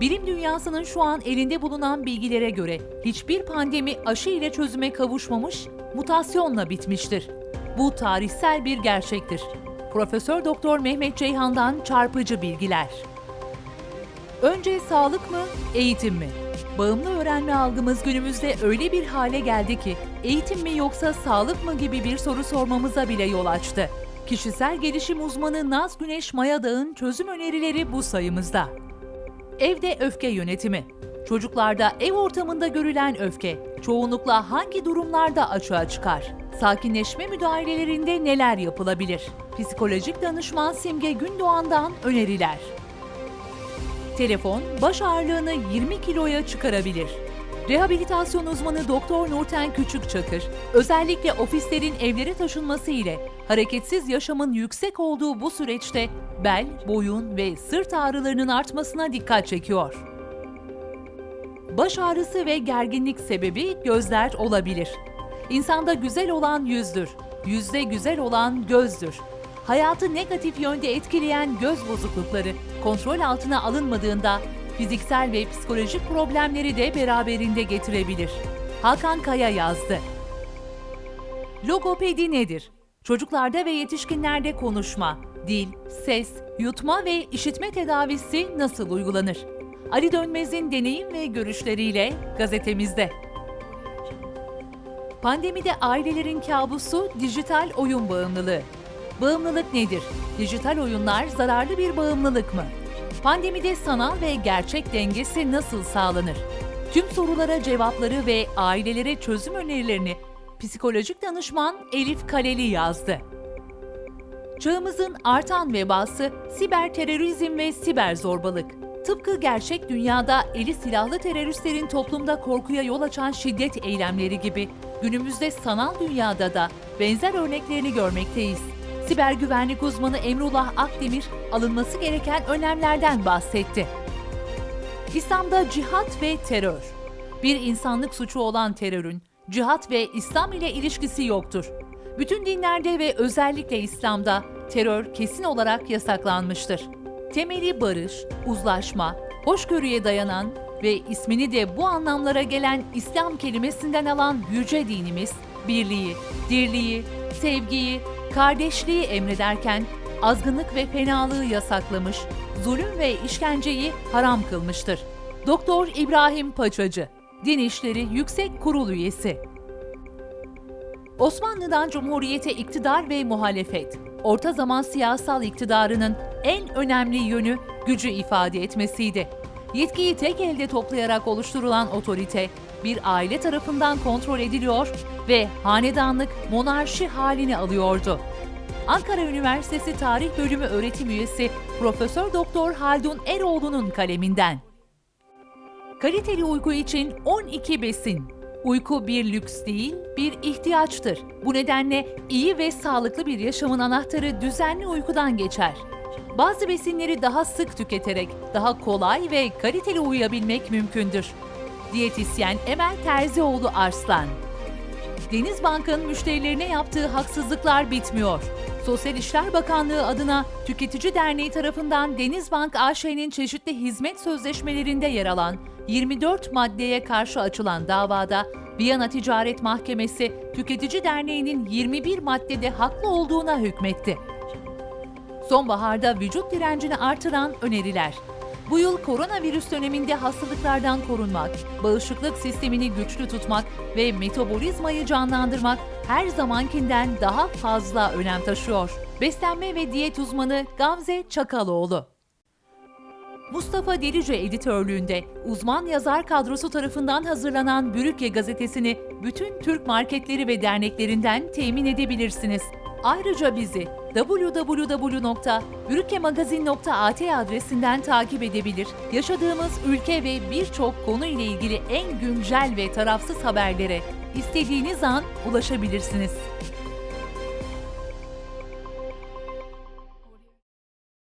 Bilim dünyasının şu an elinde bulunan bilgilere göre hiçbir pandemi aşı ile çözüme kavuşmamış, mutasyonla bitmiştir. Bu tarihsel bir gerçektir. Profesör Doktor Mehmet Ceyhan'dan çarpıcı bilgiler. Önce sağlık mı, eğitim mi? Bağımlı öğrenme algımız günümüzde öyle bir hale geldi ki eğitim mi yoksa sağlık mı gibi bir soru sormamıza bile yol açtı. Kişisel gelişim uzmanı Naz Güneş Mayadağ'ın çözüm önerileri bu sayımızda. Evde öfke yönetimi. Çocuklarda ev ortamında görülen öfke çoğunlukla hangi durumlarda açığa çıkar? Sakinleşme müdahalelerinde neler yapılabilir? Psikolojik danışman Simge Gündoğan'dan öneriler. Telefon baş ağırlığını 20 kiloya çıkarabilir. Rehabilitasyon uzmanı Doktor Nurten Küçükçakır, özellikle ofislerin evlere taşınması ile hareketsiz yaşamın yüksek olduğu bu süreçte bel, boyun ve sırt ağrılarının artmasına dikkat çekiyor. Baş ağrısı ve gerginlik sebebi gözler olabilir. İnsanda güzel olan yüzdür, yüzde güzel olan gözdür. Hayatı negatif yönde etkileyen göz bozuklukları kontrol altına alınmadığında fiziksel ve psikolojik problemleri de beraberinde getirebilir. Hakan Kaya yazdı. Logopedi nedir? Çocuklarda ve yetişkinlerde konuşma, dil, ses, yutma ve işitme tedavisi nasıl uygulanır? Ali Dönmez'in deneyim ve görüşleriyle gazetemizde. Pandemide ailelerin kabusu dijital oyun bağımlılığı. Bağımlılık nedir? Dijital oyunlar zararlı bir bağımlılık mı? Pandemide sanal ve gerçek dengesi nasıl sağlanır? Tüm sorulara cevapları ve ailelere çözüm önerilerini psikolojik danışman Elif Kaleli yazdı. Çağımızın artan vebası siber terörizm ve siber zorbalık. Tıpkı gerçek dünyada eli silahlı teröristlerin toplumda korkuya yol açan şiddet eylemleri gibi günümüzde sanal dünyada da benzer örneklerini görmekteyiz. Siber güvenlik uzmanı Emrullah Akdemir alınması gereken önlemlerden bahsetti. İslam'da cihat ve terör. Bir insanlık suçu olan terörün cihat ve İslam ile ilişkisi yoktur. Bütün dinlerde ve özellikle İslam'da terör kesin olarak yasaklanmıştır. Temeli barış, uzlaşma, hoşgörüye dayanan ve ismini de bu anlamlara gelen İslam kelimesinden alan yüce dinimiz, birliği, dirliği, sevgiyi, kardeşliği emrederken azgınlık ve fenalığı yasaklamış, zulüm ve işkenceyi haram kılmıştır. Doktor İbrahim Paçacı, Din İşleri Yüksek Kurul üyesi. Osmanlı'dan Cumhuriyete iktidar ve muhalefet, orta zaman siyasal iktidarının en önemli yönü gücü ifade etmesiydi. Yetkiyi tek elde toplayarak oluşturulan otorite, bir aile tarafından kontrol ediliyor ve hanedanlık monarşi halini alıyordu. Ankara Üniversitesi Tarih Bölümü öğretim üyesi Profesör Doktor Haldun Eroğlu'nun kaleminden. Kaliteli uyku için 12 besin. Uyku bir lüks değil, bir ihtiyaçtır. Bu nedenle iyi ve sağlıklı bir yaşamın anahtarı düzenli uykudan geçer. Bazı besinleri daha sık tüketerek daha kolay ve kaliteli uyuyabilmek mümkündür. Diyetisyen Emel Terzioğlu Arslan Denizbank'ın müşterilerine yaptığı haksızlıklar bitmiyor. Sosyal İşler Bakanlığı adına Tüketici Derneği tarafından Denizbank AŞ'nin çeşitli hizmet sözleşmelerinde yer alan 24 maddeye karşı açılan davada Viyana Ticaret Mahkemesi Tüketici Derneği'nin 21 maddede haklı olduğuna hükmetti. Sonbaharda vücut direncini artıran öneriler. Bu yıl koronavirüs döneminde hastalıklardan korunmak, bağışıklık sistemini güçlü tutmak ve metabolizmayı canlandırmak her zamankinden daha fazla önem taşıyor. Beslenme ve diyet uzmanı Gamze Çakaloğlu. Mustafa Delice editörlüğünde uzman yazar kadrosu tarafından hazırlanan Bürükye gazetesini bütün Türk marketleri ve derneklerinden temin edebilirsiniz. Ayrıca bizi www.bürükemagazin.at adresinden takip edebilir, yaşadığımız ülke ve birçok konu ile ilgili en güncel ve tarafsız haberlere istediğiniz an ulaşabilirsiniz.